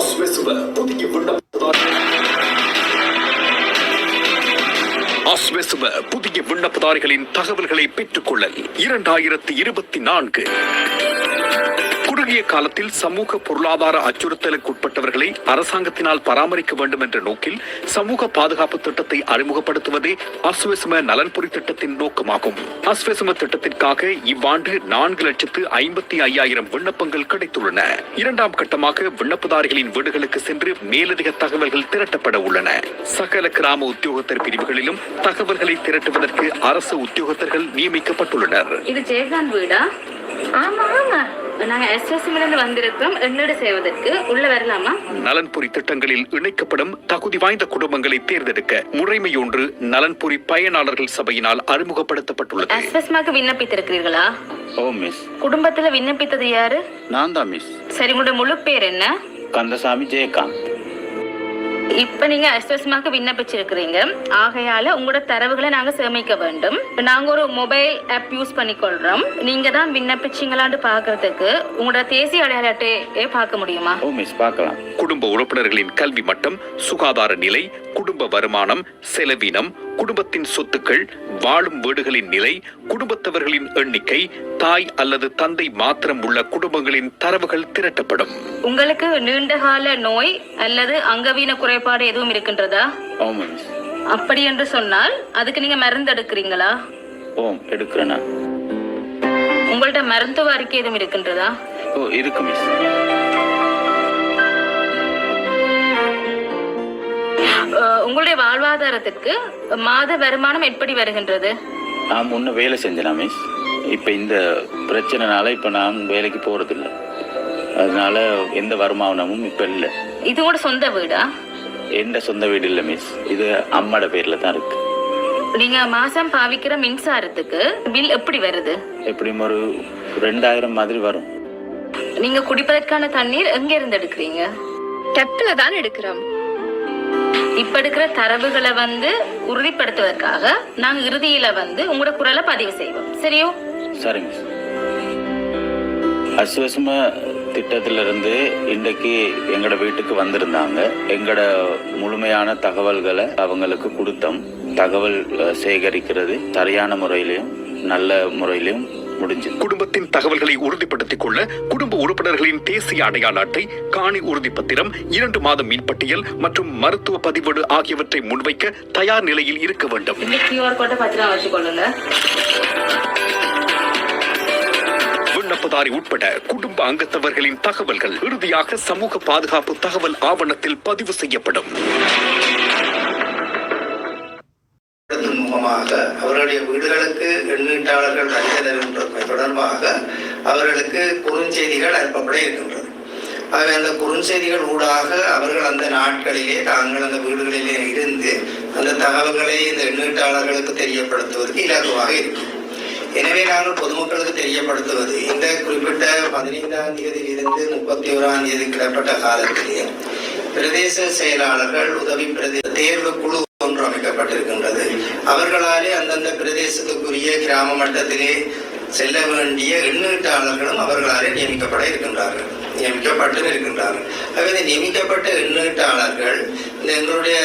அஸ்வெசுவ புதிய விண்ணப்பதாரர் அஸ்வெசுவ புதிய விண்ணப்பதாரிகளின் தகவல்களை பெற்றுக்கொள்ளல் இரண்டாயிரத்தி இருபத்தி நான்கு. குறுகிய காலத்தில் சமூக பொருளாதார அச்சுறுத்தலுக்கு உட்பட்டவர்களை அரசாங்கத்தினால் பராமரிக்க வேண்டும் என்ற நோக்கில் சமூக பாதுகாப்பு திட்டத்தை அறிமுகப்படுத்துவதே அஸ்வெசும நலன்புரி திட்டத்தின் நோக்கமாகும். அஸ்வசம திட்டத்திற்காக இவ்வாண்டு நான்கு லட்சத்து ஐம்பத்தி ஐயாயிரம் விண்ணப்பங்கள் கிடைத்துள்ளன. இரண்டாம் கட்டமாக விண்ணப்பதாரிகளின் வீடுகளுக்கு சென்று மேலதிக தகவல்கள் திரட்டப்பட உள்ளன. சகல கிராம உத்தியோகத்தர் பிரிவுகளிலும் தகவல்களை திரட்டுவதற்கு அரசு உத்தியோகத்தர்கள் நியமிக்கப்பட்டுள்ளனர். இது ஜெயகாந்த் வீடா? ஆமா ஆமா. நாங்க எஸ்எஸ்எம்ல இருந்து வந்திருக்கோம். எண்ணெடு செய்வதற்கு உள்ள வரலாமா? நலன்புரி திட்டங்களில் இணைக்கப்படும் தகுதி வாய்ந்த குடும்பங்களை தேர்ந்தெடுக்க முறைமை ஒன்று நலன்புரி பயனாளர்கள் சபையினால் அறிமுகப்படுத்தப்பட்டுள்ளது. எஸ்எஸ்மாக்கு விண்ணப்பித்திருக்கிறீர்களா? ஓ மிஸ் குடும்பத்துல விண்ணப்பித்தது யாரு? நான் தான் மிஸ் சரி உங்களோட முழு பேர் என்ன? கந்தசாமி ஜெயகாந்த். இப்ப நீங்க எஸ்எஸ்மாக்கு விண்ணப்பிச்சிருக்கிறீங்க. ஆகையால உங்களோட தரவுகளை நாங்க சேமிக்க வேண்டும். இப்ப நாங்க ஒரு மொபைல் ஆப் யூஸ் பண்ணிக்கொள்றோம். நீங்க தான் விண்ணப்பிச்சீங்களான்னு பாக்குறதுக்கு உங்களோட தேசிய அடையாள அட்டையை பார்க்க முடியுமா? ஓ மிஸ் பார்க்கலாம். குடும்ப உறுப்பினர்களின் கல்வி மட்டம் சுகாதார நிலை குடும்ப வருமானம் செலவினம் குடும்பத்தின் சொத்துக்கள் வாழும் வீடுகளின் நிலை குடும்பத்தவர்களின் எண்ணிக்கை தாய் அல்லது தந்தை மாத்திரம் உள்ள குடும்பங்களின் தரவுகள் திரட்டப்படும். உங்களுக்கு நீண்டகால நோய் அல்லது அங்கவீன குறைபாடு எதுவும் இருக்கின்றதா? ஓம் மிஸ் அப்படி என்று சொன்னால் அதுக்கு நீங்க மருந்து எடுக்கிறீங்களா? ஓம் எடுக்கிறேன் உங்கள்ட்ட மருத்துவ அறிக்கை எதுவும் இருக்கின்றதா? ஓ இருக்கு மிஸ். உங்களுடைய வாழ்வாதாரத்திற்கு மாத வருமானம் எப்படி வருகின்றது? நான் முன்ன வேலை செஞ்சேனா மிஸ். இப்போ இந்த பிரச்சனைனால இப்போ நான் வேலைக்கு போகிறதில்ல அதனால எந்த வருமானமும் இப்போ இல்லை. இது கூட சொந்த வீடா? எந்த சொந்த வீடு இல்லை மிஸ். இது அம்மாட பேரில் தான் இருக்கு. நீங்க மாசம் பாவிக்கிற மின்சாரத்துக்கு பில் எப்படி வருது? எப்படியும் ஒரு ரெண்டாயிரம் மாதிரி வரும். நீங்க குடிப்பதற்கான தண்ணீர் எங்க இருந்து எடுக்கிறீங்க? டெப்ல தான் எடுக்கிறோம். இப்ப இருக்கிற தரவுகளை வந்து உறுதிப்படுத்துவதற்காக நாங்க இறுதியில வந்து உங்களோட குரலை பதிவு செய்வோம். சரியோ? சரிங்க அசுவசும அஸ்வசம திட்டத்திலிருந்து இன்றைக்கு எங்களோட வீட்டுக்கு வந்திருந்தாங்க. எங்களோட முழுமையான தகவல்களை அவங்களுக்கு கொடுத்தோம். தகவல் சேகரிக்கிறது சரியான முறையிலையும் நல்ல முறையிலையும் குடும்பத்தின் தகவல்களை உறுதிப்படுத்திக் கொள்ள குடும்ப உறுப்பினர்களின் தேசிய அடையாள அட்டை காணி உறுதிப்பத்திரம் இரண்டு மாத மின்பட்டியல் மற்றும் மருத்துவ பதிவேடு ஆகியவற்றை முன்வைக்க தயார் நிலையில் இருக்க வேண்டும். விண்ணப்பதாரி உட்பட குடும்ப அங்கத்தவர்களின் தகவல்கள் இறுதியாக சமூக பாதுகாப்பு தகவல் ஆவணத்தில் பதிவு செய்யப்படும். மூலமாக அவர்களுடைய வீடுகளுக்கு எண்ணீட்டாளர்கள் அவர்களுக்கு குறுஞ்செய்திகள் அனுப்பப்பட இருக்கின்றது. ஆகவே அந்த குறுஞ்செய்திகள் ஊடாக அவர்கள் அந்த நாட்களிலே தாங்கள் அந்த வீடுகளிலே இருந்து அந்த தகவல்களை இந்த எண்ணீட்டாளர்களுக்கு தெரியப்படுத்துவதற்கு இலகுவாக இருக்கும். எனவே நாங்கள் பொதுமக்களுக்கு தெரியப்படுத்துவது இந்த குறிப்பிட்ட பதினைந்தாம் தேதியிலிருந்து முப்பத்தி ஓராம் தேதி கிடப்பட்ட காலத்திலே பிரதேச செயலாளர்கள் உதவி பிரதேச தேர்வு குழு ஒன்று அமைக்கப்பட்டிருக்கின்றது. அவர்களாலே அந்தந்த பிரதேசத்துக்குரிய கிராம மட்டத்திலே செல்ல வேண்டிய எண்ணீட்டாளர்களும் அவர்களாலே நியமிக்கப்பட இருக்கின்றார்கள். நியமிக்கப்பட்டு இருக்கின்றார்கள். ஆகவே இந்த நியமிக்கப்பட்ட எண்ணீட்டாளர்கள் இந்த எங்களுடைய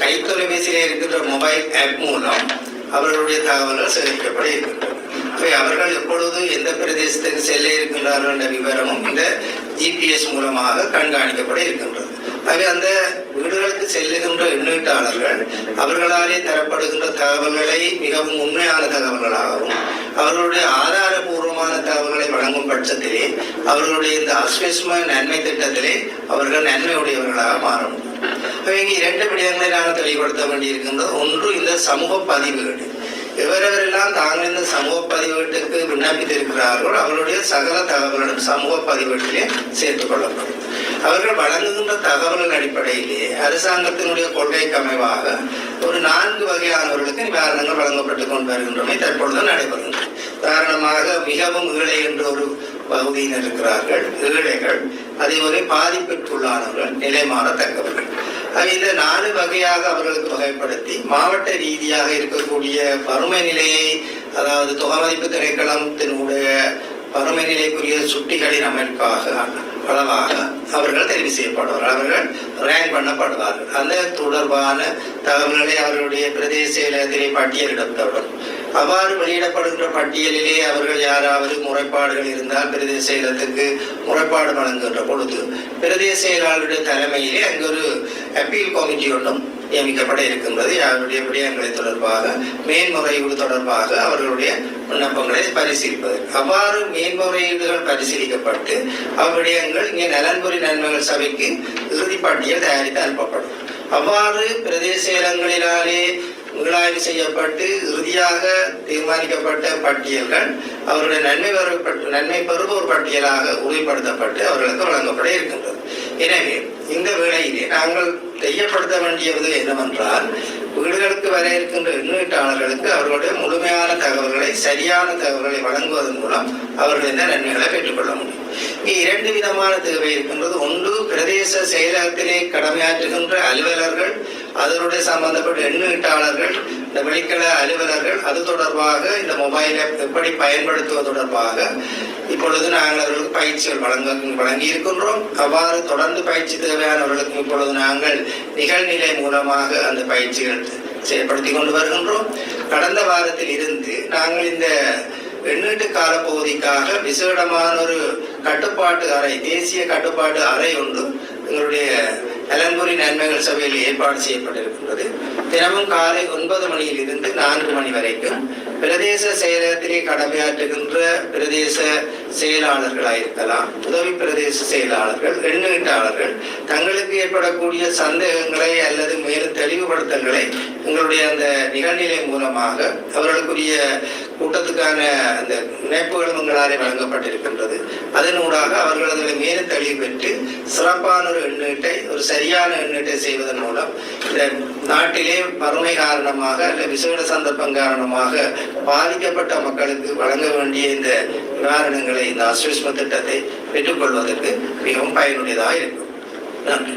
கைத்தொலைபேசியில் இருக்கின்ற மொபைல் ஆப் மூலம் அவர்களுடைய தகவல்கள் சேகரிக்கப்பட இருக்கின்றன அவை அவர்கள் எப்பொழுது எந்த பிரதேசத்துக்கு செல்ல இருக்கின்றார்கள் என்ற விவரமும் இந்த ஜிபிஎஸ் மூலமாக கண்காணிக்கப்பட இருக்கின்றது. ஆகவே அந்த வீடுகளுக்கு செல்லுகின்ற எண்ணீட்டாளர்கள் அவர்களாலே தரப்படுகின்ற தகவல்களை மிகவும் உண்மையான தகவல்களாகவும் அவர்களுடைய ஆதாரபூர்வமான தகவல்களை வழங்கும் பட்சத்திலே அவர்களுடைய இந்த அஸ்வஸ்ம நன்மை திட்டத்திலே அவர்கள் நன்மையுடையவர்களாக மாற முடியும். இங்கே இரண்டு விடயங்களை நாங்கள் தெளிவுபடுத்த வேண்டியிருக்கின்றது. ஒன்று இந்த சமூக பதிவுகள் எவரெவரெல்லாம் தாங்கள் இந்த சமூக பதிவேட்டுக்கு விண்ணப்பித்திருக்கிறார்களோ. அவர்களுடைய சகல தகவல்களும் சமூக பதிவேட்டிலே சேர்த்துக் கொள்ளப்படும். அவர்கள் வழங்குகின்ற தகவலின் அடிப்படையிலே அரசாங்கத்தினுடைய கொள்கைக்கு அமைவாக ஒரு நான்கு வகையானவர்களுக்கு நிவாரணங்கள் வழங்கப்பட்டுக் கொண்டு வருகின்றமை தற்பொழுது நடைபெறுகின்றன உதாரணமாக மிகவும் ஏழை என்ற ஒரு பகுதியினர் இருக்கிறார்கள். ஏழைகள். அதேபோல பாதிப்பிற்குள்ளானவர்கள் நிலை மாறத்தக்கவர்கள் இந்த நாலு வகையாக அவர்களுக்கு வகைப்படுத்தி மாவட்ட ரீதியாக இருக்கக்கூடிய வறுமை நிலையை அதாவது தொகை மதிப்பு திரைக்களத்தினுடைய வறுமை நிலைக்குரிய சுட்டிகளின் அமைப்பாக அளவாக அவர்கள் தெரிவு செய்யப்படுவார்கள். அவர்கள் ரேங்க் பண்ணப்படுவார்கள். அந்த தொடர்பான தகவல்களை அவர்களுடைய பிரதேச செயலகத்திலே பட்டியலிடப்படும் அவ்வாறு வெளியிடப்படுகின்ற பட்டியலிலே அவர்கள் யாராவது முறைப்பாடுகள் இருந்தால் பிரதேச செயலத்துக்கு முறைப்பாடு வழங்குகின்ற பொழுது பிரதேச செயலாளருடைய தலைமையிலே அங்கு ஒரு அப்பீல் கமிட்டி ஒன்றும் நியமிக்கப்பட இருக்கின்றது. அவருடைய விடயங்களை தொடர்பாக மேன்முறையீடு தொடர்பாக அவர்களுடைய விண்ணப்பங்களை பரிசீலிப்பது. அவ்வாறு மேன்முறையீடுகள் பரிசீலிக்கப்பட்டு அவ்விடயங்கள் இங்கே நலன்புரி நன்மைகள் சபைக்கு இறுதி பட்டியல் தயாரித்து அனுப்பப்படும். அவ்வாறு பிரதேச இடங்களினாலே மீளாய்வு செய்யப்பட்டு இறுதியாக தீர்மானிக்கப்பட்ட பட்டியல்கள் அவருடைய நன்மை பெறப்பட்ட நன்மை பெறுவோர் பட்டியலாக உறுதிப்படுத்தப்பட்டு அவர்களுக்கு வழங்கப்பட இருக்கின்றது. எனவே இந்த வேளையிலே நாங்கள் தெய்யப்படுத்த வேண்டியது என்னவென்றால் வீடுகளுக்கு வர இருக்கின்ற எண்ணீட்டாளர்களுக்கு அவர்களுடைய முழுமையான தகவல்களை சரியான தகவல்களை வழங்குவதன் மூலம் அவர்கள் இந்த நன்மைகளை பெற்றுக்கொள்ள முடியும். இங்கே இரண்டு விதமான தேவை இருக்கின்றது. ஒன்று பிரதேச செயலகத்திலே கடமையாற்றுகின்ற அலுவலர்கள் அதனுடைய சம்பந்தப்பட்ட எண்ணீட்டாளர்கள் இந்த வெளிக்கல அலுவலர்கள் அது தொடர்பாக இந்த மொபைலை எப்படி பயன்படுத்துவது தொடர்பாக இப்பொழுது நாங்கள் அவர்களுக்கு பயிற்சிகள் வழங்க வழங்கி இருக்கின்றோம் அவ்வாறு தொடர்ந்து பயிற்சி தேவையானவர்களுக்கு இப்பொழுது நாங்கள் நிகழ்நிலை மூலமாக அந்த பயிற்சிகள் செயல்படுத்தி கொண்டு வருகின்றோம். கடந்த வாரத்தில் இருந்து நாங்கள் இந்த எண்ணீட்டு கால பகுதிக்காக விசேடமான ஒரு கட்டுப்பாட்டு அறை தேசிய கட்டுப்பாட்டு அறை ஒன்று எங்களுடைய நலன்புரி நன்மைகள் சபையில் ஏற்பாடு செய்யப்பட்டிருக்கின்றது. தினமும் காலை ஒன்பது மணியில் இருந்து நான்கு மணி வரைக்கும் பிரதேச செயலகத்திலே கடமையாற்றுகின்ற பிரதேச செயலாளர்களாக இருக்கலாம் உதவி பிரதேச செயலாளர்கள் எண்ணீட்டாளர்கள் தங்களுக்கு ஏற்படக்கூடிய சந்தேகங்களை அல்லது மேலும் தெளிவுபடுத்தங்களை உங்களுடைய அந்த நிகழ்நிலை மூலமாக அவர்களுக்குரிய கூட்டத்துக்கான அந்த இணைப்புகளும் உங்களாலே வழங்கப்பட்டிருக்கின்றது. அதனூடாக அவர்கள் அதில் மேலும் தெளிவு பெற்று சிறப்பான ஒரு எண்ணீட்டை ஒரு சரியான எண்ணீட்டை செய்வதன் மூலம் இந்த நாட்டிலே வறுமை காரணமாக அல்ல விசேட சந்தர்ப்பம் காரணமாக பாதிக்கப்பட்ட மக்களுக்கு வழங்க வேண்டிய இந்த நிவாரணங்களை இந்த அஸ்விஸ்ம திட்டத்தை பெற்றுக்கொள்வதற்கு மிகவும் பயனுடையதாக இருக்கும். நன்றி.